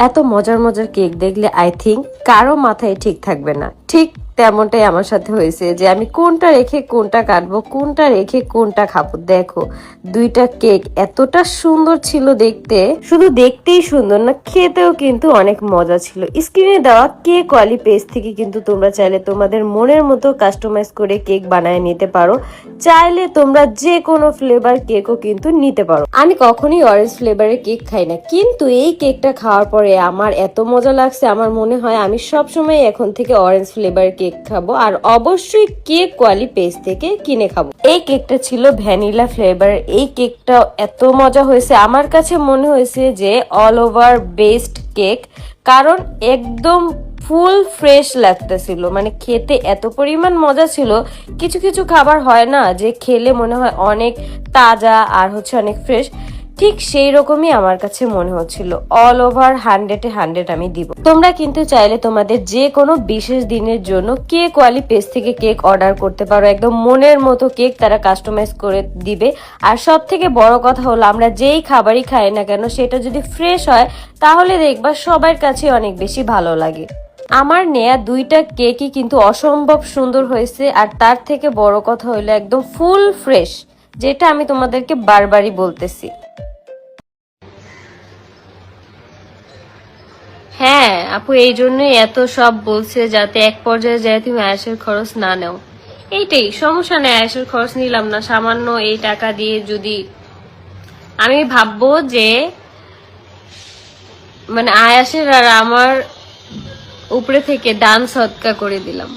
এত মজার মজার কেক দেখলে আই থিঙ্ক কারও মাথায় ঠিক থাকবে না। ঠিক তেমনটাই আমার সাথে হয়েছে যে আমি কোনটা রেখে কোনটা কাটবো, কোনটা রেখে কোনটা খাব। দেখো, দুইটা কেক এতটা সুন্দর ছিল দেখতে। শুধু দেখতেই সুন্দর না, খেতেও কিন্তু অনেক মজা ছিল। স্ক্রিনে দেওয়া কেক ওয়ালি পেজ থেকে কিন্তু তোমরা চাইলে তোমাদের মনের মতো কাস্টমাইজ করে কেক বানায় নিতে পারো। চাইলে তোমরা যে কোনো ফ্লেভার কেকও কিন্তু নিতে পারো। আমি কখনই অরেঞ্জ ফ্লেভারের কেক খাই না, কিন্তু এই কেকটা খাওয়ার পরে আমার এত মজা লাগছে, আমার মনে হয় আমি সবসময় এখন থেকে অরেঞ্জ ফ্লেভারের কেক খাব, আর অবশ্যই কেক কোয়ালি পেজ থেকে কিনে খাব। এই কেকটা ছিল ভ্যানিলা ফ্লেভার। এই কেকটা এত মজা হয়েছে। আমার কাছে মনে হয়েছে যে অল ওভার বেস্ট কেক, কারণ একদম ফুল ফ্রেশ লাগতেছিল। মানে খেতে এত পরিমাণ মজা ছিল। কিছু কিছু খাবার হয় না যে খেলে মনে হয় অনেক তাজা আর হচ্ছে অনেক ফ্রেশ ঠিক সেই রকমই আমার কাছে মনে হচ্ছিল। অল ওভার হান্ড্রেডে হান্ড্রেড আমি দিব। তোমরা কিন্তু চাইলে তোমাদের যে কোনো বিশেষ দিনের জন্য কেক ওয়ালি পেজ থেকে কেক অর্ডার করতে পারো। একদম মনের মতো কেক তারা কাস্টমাইজ করে দিবে। আর সব থেকে বড় কথা হলো, আমরা যেই খাবারই খাই না কেন, সেটা যদি ফ্রেশ হয়, তাহলে দেখবা সবার কাছে অনেক বেশি ভালো লাগে। আমার নেয়া দুইটা কেকই কিন্তু অসম্ভব সুন্দর হয়েছে। আর তার থেকে বড় কথা হলো, একদম ফুল ফ্রেশ যেটা আমি তোমাদেরকে বারবারই বলতেছি। হ্যাঁ আপু, এই জন্যই এত সব বলছে যাতে এক পর্যায়ে যায় তুমি আয়াসের খরচ না নাও। এইটাই, সমস্যা নেই, আয়াসের খরচ নিলাম না, সামান্য এই টাকা দিয়ে যদি আমি ভাববো যে মানে আয়াসের আর আমার উপরে থেকে দান সৎকা করে দিলাম।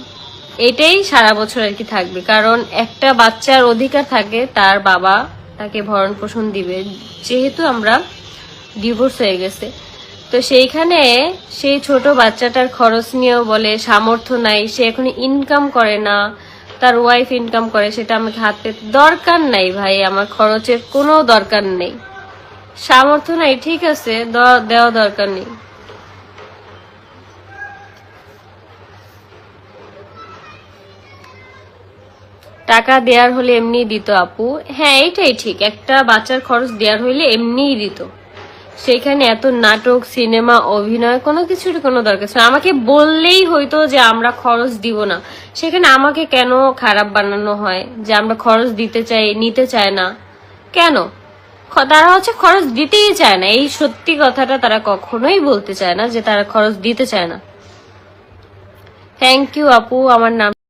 এটাই সারা বছর আর কি থাকবে, কারণ একটা বাচ্চার অধিকার থাকে, তার বাবা তাকে ভরণ পোষণ দিবে। যেহেতু আমরা ডিভোর্স হয়ে গেছে তো সেইখানে সেই ছোট বাচ্চাটার খরচ নিয়েও বলে, সামর্থ্য নাই, সে এখন ইনকাম করে না, তার ওয়াইফ ইনকাম করে, সেটা আমাকে হাত পেতে দরকার নাই ভাই, আমার খরচের কোনো দরকার নেই। সামর্থ্য নাই, ঠিক আছে, দেওয়া দরকার নেই। টাকা দেয়ার হলে এমনি দিত আপু। হ্যাঁ এইটাই ঠিক, একটা বাচ্চার খরচ দেওয়ার হইলে এমনিই দিত। সেখানে এত নাটক, সিনেমা, অভিনয়, কোনো কিছুর কোনো দরকার ছিল আমাকে বললেই হয়তো যে আমরা খরচ দিব না। সেখানে আমাকে কেন খারাপ বানানো হয়? যে আমরা খরচ দিতে চাই, নিতে চায় না। কেন? তারা হচ্ছে খরচ দিতেই চায় না। এই সত্যি কথাটা তারা কখনোই বলতে চায় না যে তারা খরচ দিতে চায় না। থ্যাংক ইউ আপু। আমার নাম